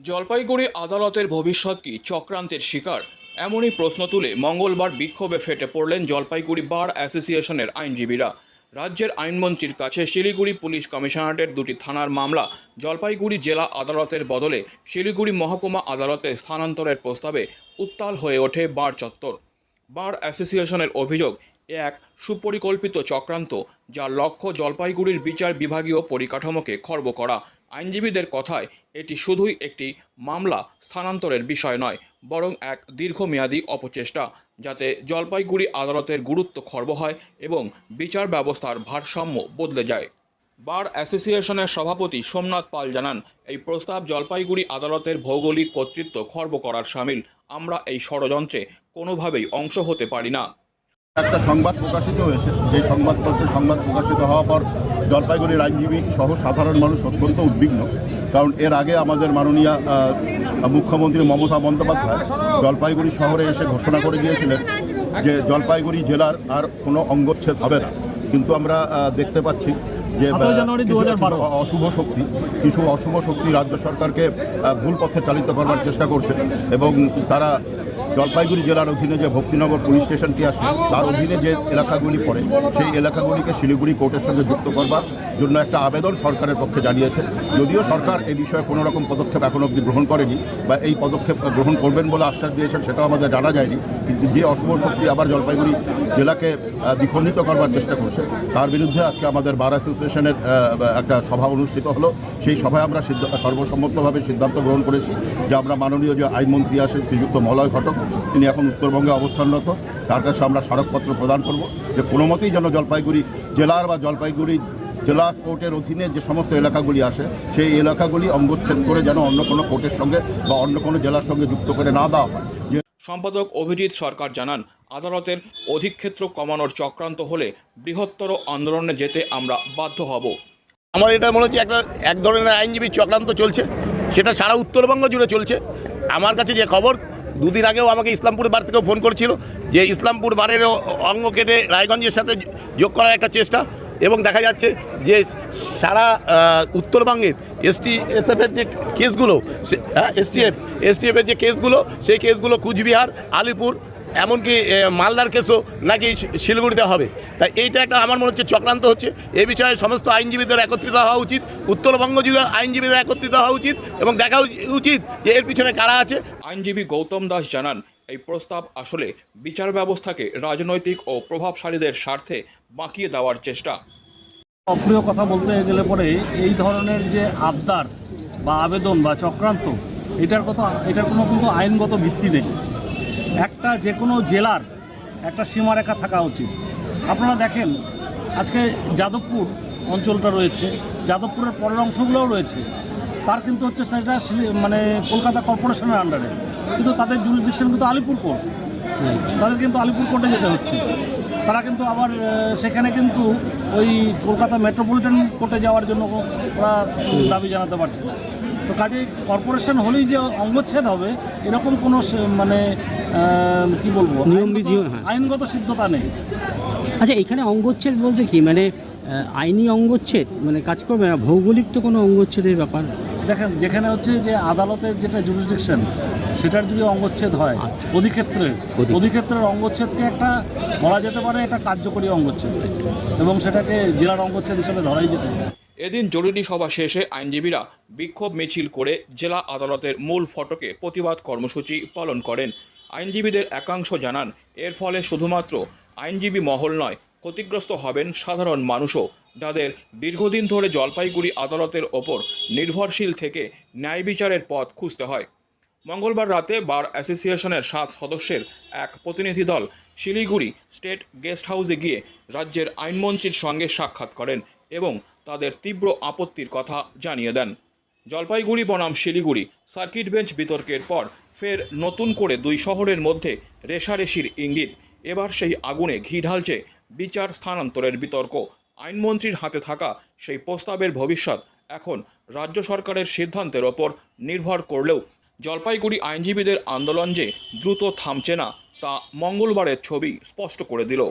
জলপাইগুড়ি আদালতের ভবিষ্যৎ কি চক্রান্তের শিকার? এমনই প্রশ্ন তুলে মঙ্গলবার বিক্ষোভে ফেটে পড়লেন জলপাইগুড়ি বার অ্যাসোসিয়েশনের আইনজীবীরা। রাজ্যের আইনমন্ত্রীর কাছে শিলিগুড়ি পুলিশ কমিশনারেটের দুটি থানার মামলা, জলপাইগুড়ি জেলা আদালতের বদলে শিলিগুড়ি মহকুমা আদালতে স্থানান্তরের প্রস্তাবে উত্তাল হয়ে ওঠে বার চত্বর। বার অ্যাসোসিয়েশনের অভিযোগ এক সুপরিকল্পিত চক্রান্ত যার লক্ষ্য জলপাইগুড়ির বিচার বিভাগীয় পরিকাঠামোকে খর্ব করা। আইনজীবীদের কথায়, এটি শুধুই একটি মামলা স্থানান্তরের বিষয় নয়, বরং এক দীর্ঘমেয়াদী অপচেষ্টা, যাতে জলপাইগুড়ি আদালতের গুরুত্ব খর্ব হয় এবং বিচার ব্যবস্থার ভারসাম্য বদলে যায়। বার অ্যাসোসিয়েশনের সভাপতি সোমনাথ পাল জানান, এই প্রস্তাব জলপাইগুড়ি আদালতের ভৌগোলিক কর্তৃত্ব খর্ব করার সামিল। আমরা এই ষড়যন্ত্রে কোনোভাবেই অংশ হতে পারি না। একটা সংবাদ প্রকাশিত হয়েছে। যে সংবাদপত্রে সংবাদ প্রকাশিত হওয়ার পর জলপাইগুড়ির আইনজীবী সহ সাধারণ মানুষ অত্যন্ত উদ্বিগ্ন। কারণ এর আগে আমাদের মাননীয় মুখ্যমন্ত্রী মমতা বন্দ্যোপাধ্যায় জলপাইগুড়ি শহরে এসে ঘোষণা করে দিয়েছিলেন যে জলপাইগুড়ি জেলার আর কোনো অঙ্গচ্ছেদ হবে না। কিন্তু আমরা দেখতে পাচ্ছি যে আহ, জানুয়ারি কিছু 2012 অ- অশুভ শক্তি কিছু অশুভ শক্তি রাজ্য সরকারকে ভুল পথে চালিত করবার চেষ্টা করছে এবং তারা জলপাইগুড়ি জেলার অধীনে যে ভক্তিনগর পুলিশ স্টেশনটি আছে, তার অধীনে যে এলাকাগুলি পড়ে, সেই এলাকাগুলিকে শিলিগুড়ি কোর্টের সঙ্গে যুক্ত করবার জন্য একটা আবেদন সরকারের পক্ষে জানিয়েছে। যদিও সরকার এই বিষয়ে কোনো রকম পদক্ষেপ এখন অবধি গ্রহণ করেনি বা এই পদক্ষেপ গ্রহণ করবেন বলে আশ্বাস দিয়েছেন সেটাও আমাদের জানা যায়নি। কিন্তু যে অশুভ শক্তি আবার জলপাইগুড়ি জেলাকে দ্বিখণ্ডিত করবার চেষ্টা করছে, তার বিরুদ্ধে আজকে আমাদের বার অ্যাসোসিয়েশনের একটা সভা অনুষ্ঠিত হলো। সেই সভায় আমরা সর্বসম্মতভাবে সিদ্ধান্ত গ্রহণ করেছি যে আমরা মাননীয় যে আইনমন্ত্রী আছেন, শ্রীযুক্ত মলয় ঘটক তিনি এখন উত্তরবঙ্গে অবস্থানরত। তার কাছে আমরা স্মারকপত্র প্রদান করব যে কোনো মতেই যেন জলপাইগুড়ি জেলার বা জলপাইগুড়ি জেলা কোর্টের অধীনে যে সমস্ত এলাকাগুলি আসে সেই এলাকাগুলি অঙ্গচ্ছেদ করে যেন অন্য কোনো কোর্টের সঙ্গে বা অন্য কোনো জেলার সঙ্গে যুক্ত করে না দেওয়া হয়। যে সম্পাদক অভিজিৎ সরকার জানান আদালতের অধিক্ষেত্র কমানোর চক্রান্ত হলে বৃহত্তর আন্দোলনে যেতে আমরা বাধ্য হব। আমার এটা মনে হচ্ছে একটা এক ধরনের আইনজীবী চক্রান্ত চলছে। সেটা সারা উত্তরবঙ্গ জুড়ে চলছে। আমার কাছে যে খবর দুদিন আগেও আমাকে ইসলামপুর বার থেকেও ফোন করেছিল যে ইসলামপুর বারের অঙ্গ কেটে রায়গঞ্জের সাথে যোগ করার একটা চেষ্টা এবং দেখা যাচ্ছে যে সারা উত্তরবঙ্গের এসটি, এসএফের যে কেসগুলো হ্যাঁ এসটিএফ, এসটিএফের যে কেসগুলো, সেই কেসগুলো কুচবিহার, আলিপুর এমনকি মালদার কেসও নাকি শিলিগুড়িতে হবে। তাই এইটা একটা আমার মনে হচ্ছে চক্রান্ত হচ্ছে। এ বিষয়ে সমস্ত আইনজীবীদের একত্রিত হওয়া উচিত। উত্তরবঙ্গ জুড়ে আইনজীবীদের একত্রিত হওয়া উচিত এবং দেখা উচ- উচিত যে এর পিছনে কারা আছে। আইনজীবী গৌতম দাস জানান এই প্রস্তাব আসলে বিচার ব্যবস্থাকে রাজনৈতিক ও প্রভাবশালীদের স্বার্থে বাঁকিয়ে দেওয়ার চেষ্টা। অপ্রিয় কথা বলতে গেলে পরে এই ধরনের যে আবদার বা আবেদন বা চক্রান্ত এটার কথা এটার কোনো কিন্তু আইনগত ভিত্তি নেই। একটা যে কোনো জেলার একটা সীমারেখা থাকা উচিত। আপনারা দেখেন, আজকে যাদবপুর অঞ্চলটা রয়েছে, যাদবপুরের পরের অংশগুলোও রয়েছে। তার কিন্তু হচ্ছে সেটা মানে কলকাতা কর্পোরেশনের আন্ডারে কিন্তু তাদের জুরিসডিকশন কিন্তু আলিপুর কোর্ট তাদের কিন্তু আলিপুর কোর্টে যেতে হচ্ছে। তারা কিন্তু আবার সেখানে কিন্তু ওই কলকাতা মেট্রোপলিটন কোর্টে যাওয়ার জন্য ওরা দাবি জানাতে পারছে না। তো কাজে কর্পোরেশন হলেই যে অঙ্গচ্ছেদ হবে এরকম কোনো মানে কি বলব? আইনগত- হ্যাঁ। আইনগত সিদ্ধতা নেই। আচ্ছা এখানে অঙ্গচ্ছেদ বলতে কি? মানে আইনি অঙ্গচ্ছেদ? মানে কাজ করবে না? ভৌগোলিক তো কোনো অঙ্গচ্ছেদের ব্যাপার। দেখেন যেখানে হচ্ছে যে আদালতের যেটা জুরিসডিকশন সেটার যদি অঙ্গচ্ছেদ হয় অধিক্ষেত্রে অধি- অধিক্ষেত্রের অঙ্গচ্ছেদকে একটা বলা যেতে পারে একটা কার্যকরী অঙ্গচ্ছেদ। এবং সেটাকে জেলার অঙ্গচ্ছেদ হিসেবে ধরাই যেতে পারে। এদিন জরুরি সভা শেষে আইনজীবীরা বিক্ষোভ মিছিল করে জেলা আদালতের মূল ফটকে প্রতিবাদ কর্মসূচি পালন করেন। আইনজীবীদের একাংশ জানান, এর ফলে শুধুমাত্র আইনজীবী মহল নয়, ক্ষতিগ্রস্ত হবেন সাধারণ মানুষও। যাদের দীর্ঘদিন ধরে জলপাইগুড়ি আদালতের ওপর নির্ভরশীল থেকে ন্যায় বিচারের পথ খুঁজতে হয়। মঙ্গলবার রাতে বার অ্যাসোসিয়েশনের সাত সদস্যের এক প্রতিনিধি দল শিলিগুড়ি স্টেট গেস্ট হাউসে গিয়ে রাজ্যের আইনমন্ত্রীর সঙ্গে সাক্ষাৎ করেন এবং তাদের তীব্র আপত্তির কথা জানিয়ে দেন। জলপাইগুড়ি, বনাম, শিলিগুড়ি সার্কিট বেঞ্চ বিতর্কের পর ফের নতুন করে দুই শহরের মধ্যে রেশারেশির ইঙ্গিত। এবার সেই আগুনে ঘি ঢালছে বিচার স্থানান্তরের বিতর্ক। আইনমন্ত্রীর হাতে থাকা সেই প্রস্তাবের ভবিষ্যৎ এখন রাজ্য সরকারের সিদ্ধান্তের ওপর নির্ভর করলেও জলপাইগুড়ি আইনজীবীদের আন্দোলন যে দ্রুত থামছে না, তা মঙ্গলবারের ছবি স্পষ্ট করে দিল।